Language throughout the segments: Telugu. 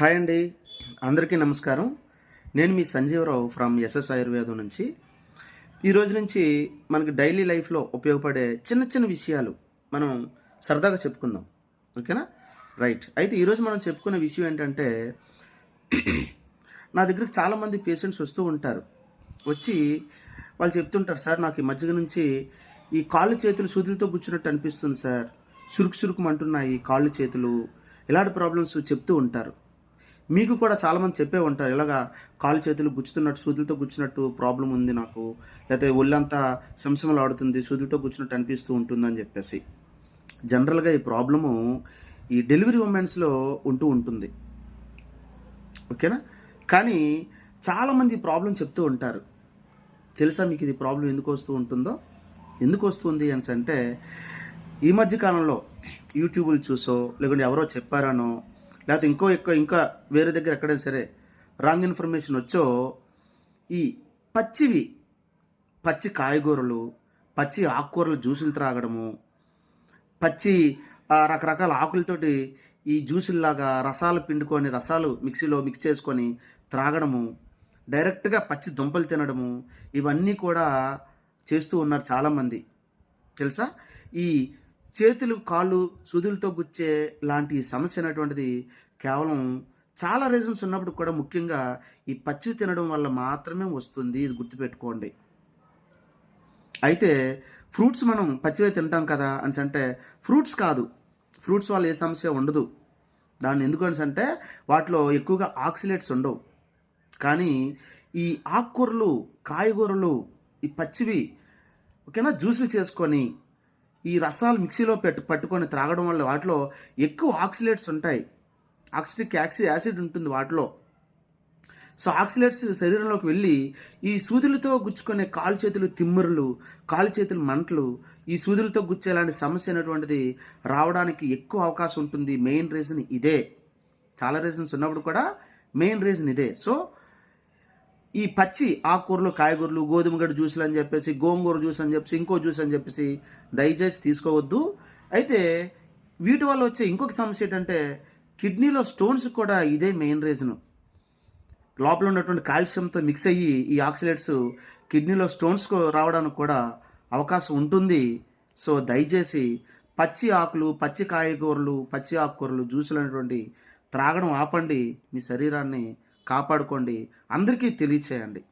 హాయ్ అండి. అందరికీ నమస్కారం. నేను మీ సంజీవరావు ఫ్రమ్ ఎస్ఎస్ ఆయుర్వేదం నుంచి. ఈ రోజు నుంచి మనకి డైలీ లైఫ్లో ఉపయోగపడే చిన్న చిన్న విషయాలు మనం సరదాగా చెప్పుకుందాం. ఓకేనా? రైట్. అయితే ఈరోజు మనం చెప్పుకునే విషయం ఏంటంటే నా దగ్గరికి చాలామంది పేషెంట్స్ వస్తూ ఉంటారు. వచ్చి వాళ్ళు చెప్తుంటారు సార్ నాకు ఈ మధ్య నుంచి ఈ కాళ్ళు చేతులు సూదులతో కూర్చున్నట్టు అనిపిస్తుంది సార్. చురుకు చురుకుమంటున్నాయి కాళ్ళు చేతులు. ఇలాంటి ప్రాబ్లమ్స్ చెప్తూ ఉంటారు. మీకు కూడా చాలామంది చెప్పే ఉంటారు ఇలాగా కాళ్ళు చేతులు గుచ్చుతున్నట్టు సూదులతో గుచ్చినట్టు ప్రాబ్లం ఉంది నాకు. లేకపోతే ఒళ్ళంతా సంశమలు ఆడుతుంది సూదులతో గుచ్చినట్టు అనిపిస్తూ ఉంటుందని చెప్పేసి. జనరల్గా ఈ ప్రాబ్లము ఈ డెలివరీ ఉమెన్స్లో ఉంటూ ఉంటుంది. ఓకేనా? కానీ చాలామంది ఈ ప్రాబ్లం చెప్తూ ఉంటారు. తెలుసా మీకు ఇది ప్రాబ్లం ఎందుకు వస్తూ ఉంటుందో? ఎందుకు వస్తుంది అని అంటే ఈ మధ్య కాలంలో యూట్యూబ్లు చూసో లేకుంటే ఎవరో చెప్పారనో లేకపోతే ఇంకో ఎక్కువ ఇంకా వేరే దగ్గర ఎక్కడైనా సరే రాంగ్ ఇన్ఫర్మేషన్ వచ్చో ఈ పచ్చివి పచ్చి కాయగూరలు పచ్చి ఆకుకూరలు జ్యూసులు త్రాగడము పచ్చి రకరకాల ఆకులతోటి ఈ జ్యూసుల్లాగా రసాలు పిండుకొని రసాలు మిక్సీలో మిక్స్ చేసుకొని త్రాగడము డైరెక్ట్గా పచ్చి దుంపలు తినడము ఇవన్నీ కూడా చేస్తూ ఉన్నారు చాలామంది. తెలుసా? ఈ చేతులు కాళ్ళు సుదులతో గుచ్చే లాంటి సమస్య అనేటువంటిది కేవలం చాలా రీజన్స్ ఉన్నప్పుడు కూడా ముఖ్యంగా ఈ పచ్చివి తినడం వల్ల మాత్రమే వస్తుంది ఇది గుర్తుపెట్టుకోండి. అయితే ఫ్రూట్స్ మనం పచ్చివే తింటాం కదా అని అంటే ఫ్రూట్స్ కాదు. ఫ్రూట్స్ వల్ల ఏ సమస్య ఉండదు. దాన్ని ఎందుకు అని అంటే వాటిలో ఎక్కువగా ఆక్సిలేట్స్ ఉండవు. కానీ ఈ ఆకుకూరలు కాయగూరలు ఈ పచ్చివి ఓకేనా? జ్యూసులు చేసుకొని ఈ రసాలు మిక్సీలో పెట్టు పట్టుకొని త్రాగడం వల్ల వాటిలో ఎక్కువ ఆక్సిలేట్స్ ఉంటాయి. ఆక్సిటిక్ యాక్సి యాసిడ్ ఉంటుంది వాటిలో. సో ఆక్సిలేట్స్ శరీరంలోకి వెళ్ళి ఈ సూదులతో గుచ్చుకునే కాలు చేతులు తిమ్మురులు కాలు చేతులు మంటలు ఈ సూదులతో గుచ్చేలాంటి సమస్య అనేటువంటిది రావడానికి ఎక్కువ అవకాశం ఉంటుంది. మెయిన్ రీజన్ ఇదే. చాలా రీజన్స్ ఉన్నప్పుడు కూడా మెయిన్ రీజన్ ఇదే. సో ఈ పచ్చి ఆకుకూరలు కాయగూరలు గోధుమ గడ్డ జ్యూసులు అని చెప్పేసి గోంగూర జ్యూస్ అని చెప్పేసి ఇంకో జ్యూస్ అని చెప్పేసి దయచేసి తీసుకోవద్దు. అయితే వీటి వల్ల వచ్చే ఇంకొక సమస్య ఏంటంటే కిడ్నీలో స్టోన్స్ కూడా ఇదే మెయిన్ రీజను. లోపల ఉన్నటువంటి కాల్షియంతో మిక్స్ అయ్యి ఈ ఆక్సిలేట్స్ కిడ్నీలో స్టోన్స్ రావడానికి కూడా అవకాశం ఉంటుంది. సో దయచేసి పచ్చి ఆకులు పచ్చి కాయగూరలు పచ్చి ఆకుకూరలు జ్యూసులు అనేటువంటి త్రాగడం ఆపండి. మీ శరీరాన్ని కాపాడుకోండి. అందరికీ తెలియచేయండి.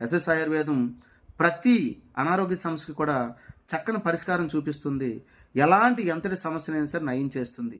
ఎస్ఎస్ ఆయుర్వేదం ప్రతి అనారోగ్య సమస్యకి కూడా చక్కని పరిష్కారం చూపిస్తుంది. ఎలాంటి ఎంతటి సమస్యనైనా సరే నయం చేస్తుంది.